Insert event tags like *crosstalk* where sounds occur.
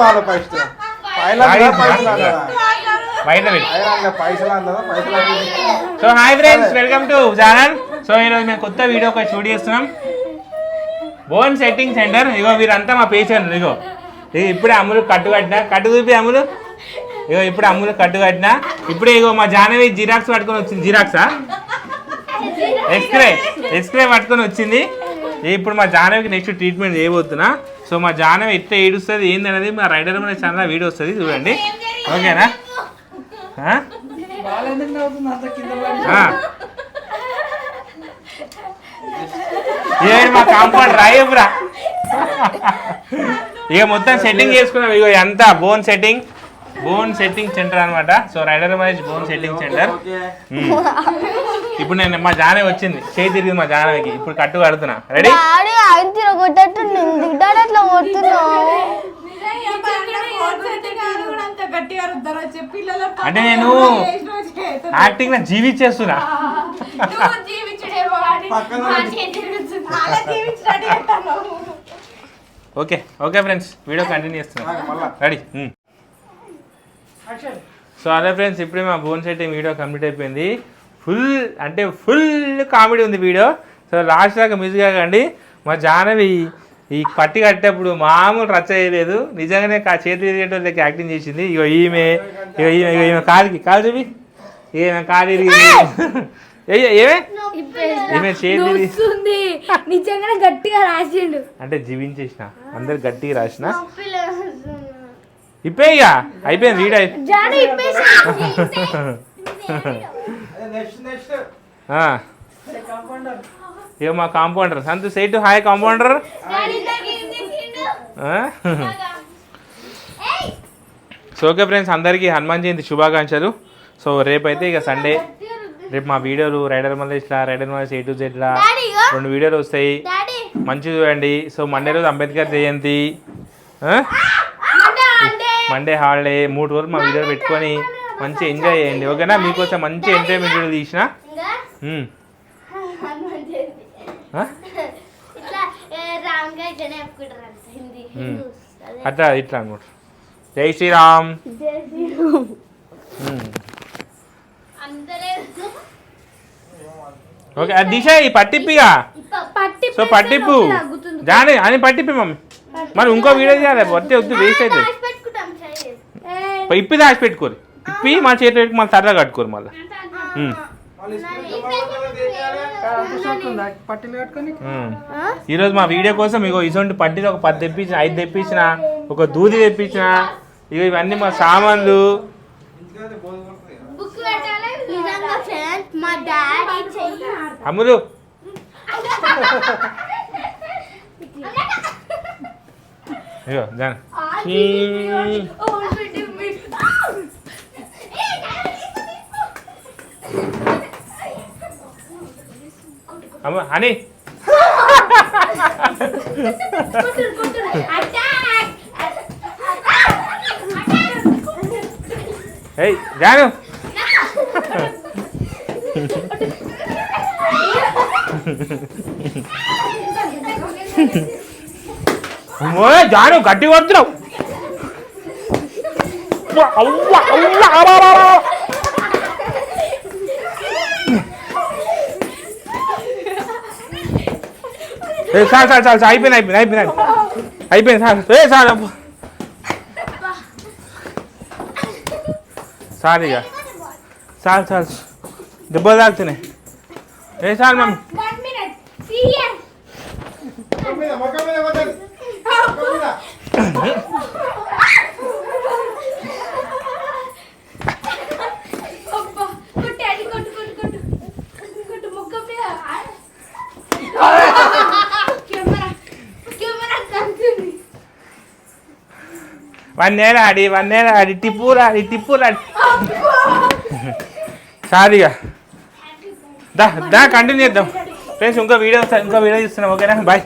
వాళ్ళ first? So hi friends welcome to channel so ఈరోజు మేము కొత్త వీడియో ఒక షూట్ చేస్తున్నాం బోన్ సెట్టింగ్ సెంటర్ ఇగో వీరంతా మా పేషెంట్ ఇగో ఇగో ఇప్పుడే అమ్ములు కట్టు కట్టిన కట్టు చూపి అమ్ములు ఇగో ఇప్పుడు అమ్ములు కట్టు కట్టినా. ఇప్పుడే ఇగో మా జానవి జిరాక్స్ పట్టుకొని వచ్చింది. జిరాక్సా? ఎక్స్రే ఎక్స్రే పట్టుకొని వచ్చింది. ఇప్పుడు మా జానవికి నెక్స్ట్ ట్రీట్మెంట్ చేయబోతున్నా. సో మా జానవి ఎట్లా ఏడుస్తుంది. ఏందనేది మా రైడర్ మన ఛానల్ వీడియో వస్తుంది. చూడండి. ఓకేనా? ఏ మా కాంపౌండ్ రాయబ్రా ఇక మొత్తం సెట్టింగ్ చేసుకున్నాం. ఇక ఎంత bone setting bone setting centre అన్నమాట. So rider Mahesh bone setting centre. ఇప్పుడు నేను మా జానవి వచ్చింది. చేయి తిరిగింది మా జానవికి. ఇప్పుడు కట్టు కడుతున్నా. రెడీ అంటే నేను యాక్టింగ్ నా జీవించేస్తున్నా. Okay okay friends. Video continue చేస్తున్నా. రెడీ సో అదే ఫ్రెండ్స్ ఇప్పుడే మా బోన్ సెట్టింగ్ వీడియో కంప్లీట్ అయిపోయింది. ఫుల్ అంటే ఫుల్ కామెడీ ఉంది వీడియో. సో లాస్ట్ దాకా మిస్ కాకండి. మా జానవి ఈ పట్టి కట్టేప్పుడు మామూలు రచ్చ చేయలేదు. నిజంగానే కా చేతి తిరిగేటోళ్ళకి యాక్టింగ్ చేసింది. ఇగో ఈమె ఇగో ఈమె ఇగో ఈమె కాలుకి కాలు చూపి. ఈమె కాలు *laughs* ఏమే? ఈమె చేతి తిరిగి. వస్తుంది నిజంగానే గట్టిగా రాసిండు. అంటే జీవించేసిన. అందరు గట్టిగా రాసిన. ఇప్పే ఇక అయిపోయింది *laughs* ఆ. ఇక మా కాంపౌండర్. సంతు సైట్ హాయ్ కాంపౌండర్. ఆ? సో ఓకే ఫ్రెండ్స్ అందరికీ హనుమాన్ జయంతి శుభాకాంక్షలు. సో రేపైతే ఇక సండే. రేపు మా వీడియోలు రైడర్ మల్లేష్లా రైడర్ మల్లేష్ ఏ టు జెడ్లా రెండు వీడియోలు వస్తాయి. డాడీ. మంచిగా చూడండి. సో మండే రోజు అంబేద్కర్ జయంతి. ఆ? మండే హాలిడే మూడు రోజులు మా వీడియో పెట్టుకొని మంచి ఎంజాయ్ చేయండి. ఓకేనా? మీకోసం మంచి ఎంజాయ్మెంట్ వీడియో తీసిన. అట్లా ఇట్లా అనమాట జై శ్రీరామ్. జై శ్రీరామ్. ఉమ్. అందరే. ఓకే అది దిశ ఈ పట్టిప్పిగా. పట్టి సో పట్టిప్పు. జాని అని పట్టిప్పి మమ్మీ. మరి ఇంకో వీడియో చేయాలి వస్తే వద్దు వేస్ట్ అవుతుంది. ఇప్పి దాచి పెట్టుకోరు ఇప్పి మా చేతి పెట్టుకు మళ్ళీ సరదా కట్టుకోరు మళ్ళీ. ఈరోజు మా వీడియో కోసం ఇగో ఇటువంటి పట్టీలు ఒక పది తెప్పించిన ఐదు తెప్పించిన ఒక దూది తెప్పించిన ఇగో ఇవన్నీ మా సామాన్లు. అమ్ములు. *laughs* ఇగో జాన్ అమ్మ అని ఏయ్ జాను. జాను గడ్డి కొడుతున్నావు. అవ్వ, అవ్వ, అవ్వ, అవ్వ, అవ్వ. ఏ సార్ సార్ సార్ సార్ అయిపోయింది అయిపోయింది అయిపోయింది అయిపోయింది. సార్ ఏ సార్. సార్ ఇక. సార్ సార్ దెబ్బలు తాకుతున్నాయి. ఏ సార్ మమ్మీ. వన్ నేల ఆడి వన్ నేల ఆడి టిప్పులు ఆడి టిప్పులు ఆడి దా దా కంటిన్యూ చేద్దాం ఫ్రెండ్స్ ఇంకో వీడియో ఇంకో వీడియో చూస్తున్నాం ఓకేనా బాయ్